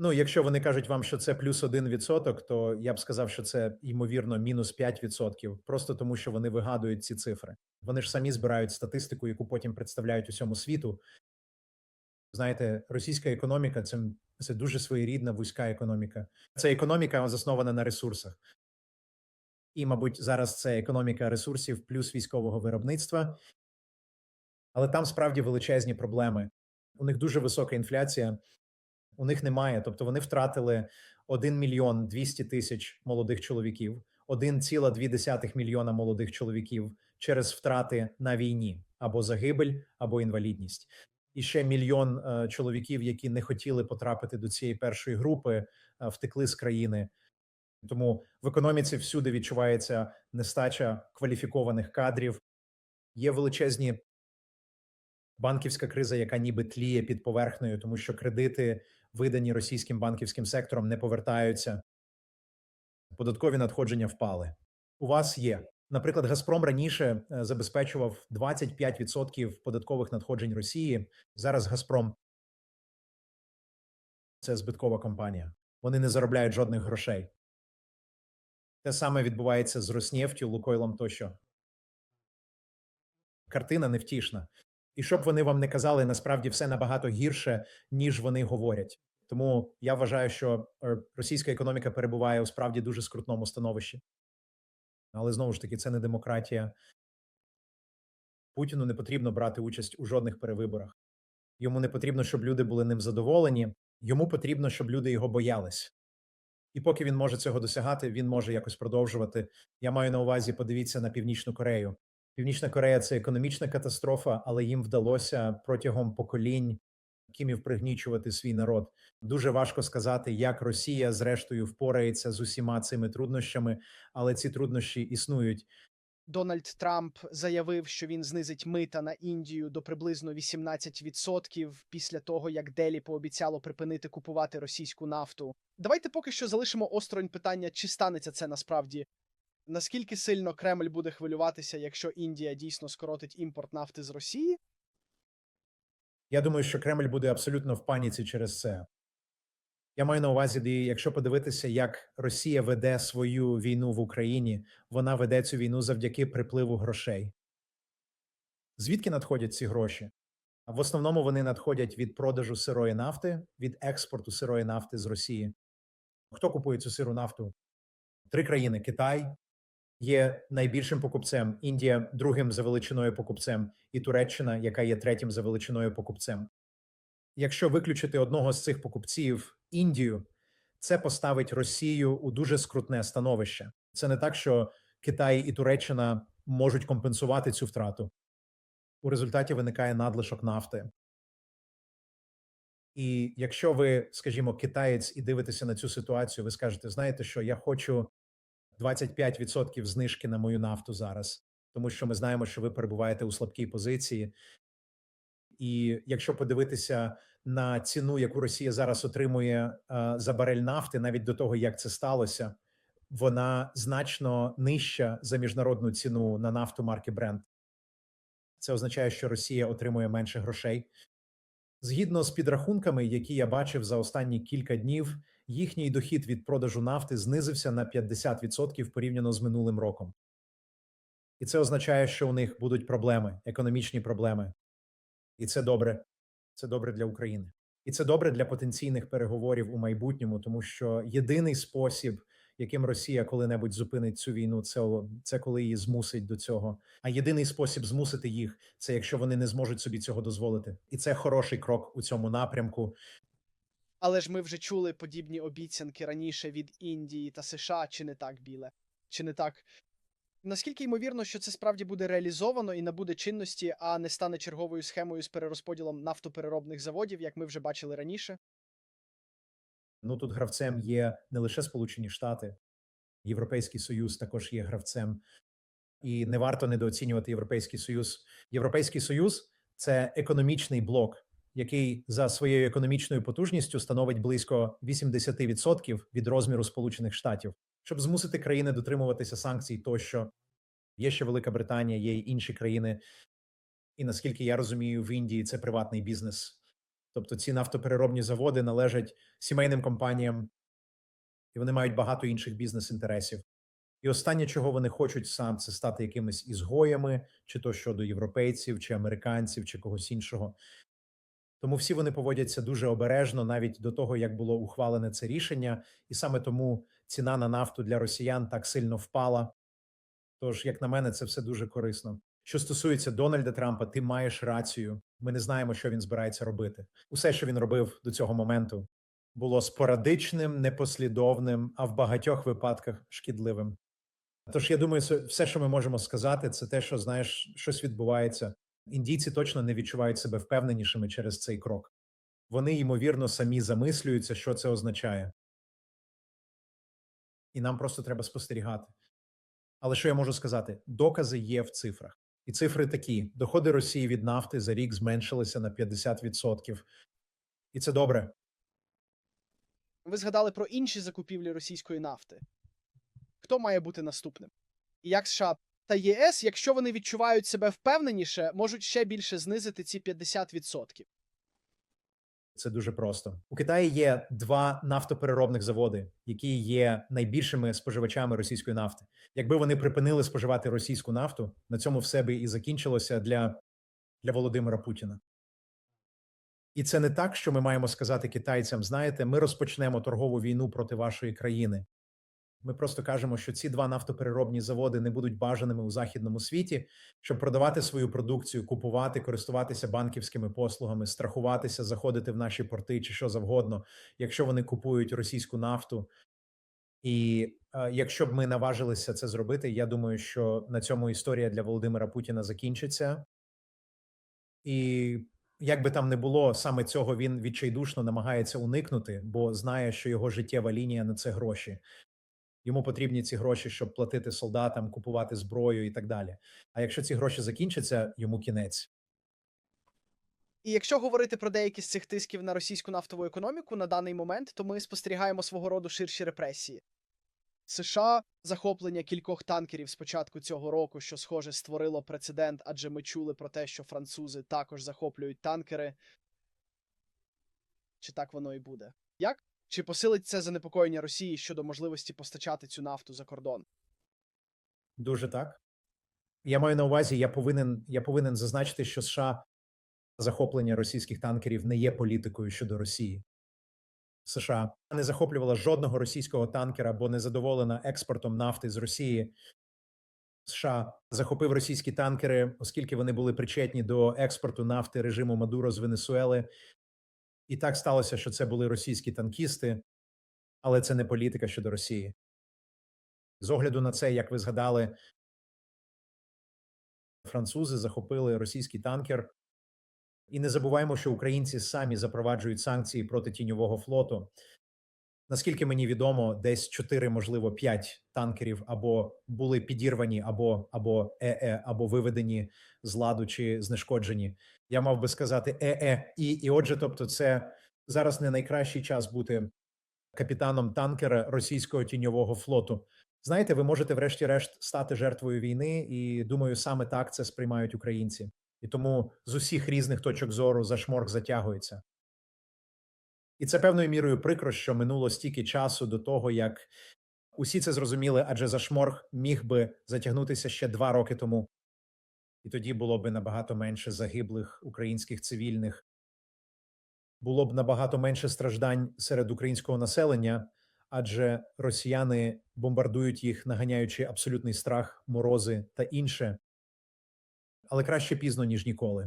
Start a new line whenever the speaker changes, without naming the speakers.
Ну, якщо вони кажуть вам, що це плюс 1%, то я б сказав, що це ймовірно мінус 5%, просто тому що вони вигадують ці цифри. Вони ж самі збирають статистику, яку потім представляють усьому світу. Знаєте, російська економіка це, це дуже своєрідна вузька економіка. Це економіка заснована на ресурсах. І, мабуть, зараз це економіка ресурсів плюс військового виробництва. Але там справді величезні проблеми. У них дуже висока інфляція, у них немає. Тобто вони втратили 1 мільйон 200 тисяч молодих чоловіків, 1,2 мільйона молодих чоловіків через втрати на війні або загибель, або інвалідність. І ще мільйон е, чоловіків, які не хотіли потрапити до цієї першої групи, е, втекли з країни. Тому в економіці всюди відчувається нестача кваліфікованих кадрів. Є величезні банківська криза, яка ніби тліє під поверхнею, тому що кредити, видані російським банківським сектором, не повертаються. Податкові надходження впали. У вас є. Наприклад, Газпром раніше е, забезпечував 25% податкових надходжень Росії. Зараз Газпром це збиткова компанія. Вони не заробляють жодних грошей. Те саме відбувається з Роснефтю, Лукойлом тощо. Картина невтішна. І щоб вони вам не казали, насправді все набагато гірше, ніж вони говорять. Тому я вважаю, що е, російська економіка перебуває у справді дуже скрутному становищі. Але знову ж таки, це не демократія. Путіну не потрібно брати участь у жодних перевиборах. Йому не потрібно, щоб люди були ним задоволені. Йому потрібно, щоб люди його боялись. І поки він може цього досягати, він може якось продовжувати. Я маю на увазі, подивіться на Північну Корею. Північна Корея це економічна катастрофа, але їм вдалося протягом поколінь кімів пригнічувати свій народ. Дуже важко сказати, як Росія зрештою впорається з усіма цими труднощами, але ці труднощі існують.
Дональд Трамп заявив, що він знизить мита на Індію до приблизно 18% після того, як Делі пообіцяло припинити купувати російську нафту. Давайте поки що залишимо осторонь питання, чи станеться це насправді. Наскільки сильно Кремль буде хвилюватися, якщо Індія дійсно скоротить імпорт нафти з Росії?
Я думаю, що Кремль буде абсолютно в паніці через це. Я маю на увазі, якщо подивитися, як Росія веде свою війну в Україні, вона веде цю війну завдяки припливу грошей. Звідки надходять ці гроші? В основному вони надходять від продажу сирої нафти, від експорту сирої нафти з Росії. Хто купує цю сиру нафту? Три країни: Китай є найбільшим покупцем, Індія другим за величиною покупцем, і Туреччина, яка є третім за величиною покупцем. Якщо виключити одного з цих покупців Індію, це поставить Росію у дуже скрутне становище. Це не так, що Китай і Туреччина можуть компенсувати цю втрату. У результаті виникає надлишок нафти. І якщо ви, скажімо, китаєць і дивитеся на цю ситуацію, ви скажете: знаєте, що я хочу 25% знижки на мою нафту зараз, тому що ми знаємо, що ви перебуваєте у слабкій позиції. І якщо подивитися на ціну, яку Росія зараз отримує е, за барель нафти, навіть до того як це сталося, вона значно нижча за міжнародну ціну на нафту марки Brent. Це означає, що Росія отримує менше грошей. Згідно з підрахунками, які я бачив за останні кілька днів, їхній дохід від продажу нафти знизився на 50% порівняно з минулим роком. І це означає, що у них будуть проблеми, економічні проблеми. І це добре. Це добре для України. І це добре для потенційних переговорів у майбутньому, тому що єдиний спосіб, яким Росія коли-небудь зупинить цю війну, це це коли її змусить до цього. А єдиний спосіб змусити їх це якщо вони не зможуть собі цього дозволити, і це хороший крок у цьому напрямку.
Але ж ми вже чули подібні обіцянки раніше від Індії та США, чи не так біле, чи не так Наскільки ймовірно, що це справді буде реалізовано і набуде чинності, а не стане черговою схемою з перерозподілом нафтопереробних заводів, як ми вже бачили раніше?
Ну тут гравцем є не лише Сполучені Штати, Європейський Союз також є гравцем, і не варто недооцінювати Європейський Союз. Європейський Союз це економічний блок, який за своєю економічною потужністю становить близько 80% від розміру Сполучених Штатів щоб змусити країни дотримуватися санкцій, тощо є ще Велика Британія, є й інші країни. І наскільки я розумію, в Індії це приватний бізнес. Тобто ці нафтопереробні заводи належать сімейним компаніям, і вони мають багато інших бізнес-інтересів. І останнє, чого вони хочуть сам, це стати якимись ізгоями, чи то щодо європейців, чи американців, чи когось іншого. Тому всі вони поводяться дуже обережно навіть до того, як було ухвалене це рішення, і саме тому ціна на нафту для росіян так сильно впала. Тож, як на мене, це все дуже корисно. Що стосується Дональда Трампа, ти маєш рацію. Ми не знаємо, що він збирається робити. Усе, що він робив до цього моменту, було спорадичним, непослідовним, а в багатьох випадках шкідливим. Тож я думаю, все, що ми можемо сказати, це те, що знаєш, щось відбувається. Індійці точно не відчувають себе впевненішими через цей крок. Вони ймовірно самі замислюються, що це означає. І нам просто треба спостерігати. Але що я можу сказати? Докази є в цифрах. І цифри такі: доходи Росії від нафти за рік зменшилися на 50%. І це добре.
Ви згадали про інші закупівлі російської нафти. Хто має бути наступним? І як США та ЄС, якщо вони відчувають себе впевненіше, можуть ще більше знизити ці 50%?
Це дуже просто. У Китаї є два нафтопереробних заводи, які є найбільшими споживачами російської нафти. Якби вони припинили споживати російську нафту, на цьому все би і закінчилося для, для Володимира Путіна. І це не так, що ми маємо сказати китайцям: знаєте, ми розпочнемо торгову війну проти вашої країни. Ми просто кажемо, що ці два нафтопереробні заводи не будуть бажаними у західному світі, щоб продавати свою продукцію, купувати, користуватися банківськими послугами, страхуватися, заходити в наші порти чи що завгодно, якщо вони купують російську нафту. І е, якщо б ми наважилися це зробити, я думаю, що на цьому історія для Володимира Путіна закінчиться. І як би там не було, саме цього він відчайдушно намагається уникнути, бо знає, що його життєва лінія на це гроші. Йому потрібні ці гроші, щоб платити солдатам, купувати зброю і так далі. А якщо ці гроші закінчаться, йому кінець.
І якщо говорити про деякі з цих тисків на російську нафтову економіку на даний момент, то ми спостерігаємо свого роду ширші репресії. США захоплення кількох танкерів з початку цього року, що схоже створило прецедент, адже ми чули про те, що французи також захоплюють танкери. Чи так воно і буде? Як? Чи посилить це занепокоєння Росії щодо можливості постачати цю нафту за кордон?
Дуже так. Я маю на увазі, я повинен, я повинен зазначити, що США захоплення російських танкерів не є політикою щодо Росії. США не захоплювала жодного російського танкера, бо не задоволена експортом нафти з Росії. США захопив російські танкери, оскільки вони були причетні до експорту нафти режиму Мадуро з Венесуели. І так сталося, що це були російські танкісти, але це не політика щодо Росії. З огляду на це, як ви згадали, французи захопили російський танкер. І не забуваємо, що українці самі запроваджують санкції проти тіньового флоту. Наскільки мені відомо, десь 4, можливо, 5 танкерів або були підірвані, або або ЕЕ, або виведені з ладу чи знешкоджені. Я мав би сказати ЕЕ. І, і отже, тобто, це зараз не найкращий час бути капітаном танкера російського тіньового флоту. Знаєте, ви можете, врешті-решт, стати жертвою війни, і думаю, саме так це сприймають українці. І тому з усіх різних точок зору зашморг затягується. І це певною мірою прикро, що минуло стільки часу до того, як усі це зрозуміли, адже зашморг міг би затягнутися ще два роки тому. І тоді було б набагато менше загиблих українських цивільних, було б набагато менше страждань серед українського населення, адже росіяни бомбардують їх, наганяючи абсолютний страх, морози та інше. Але краще пізно, ніж ніколи.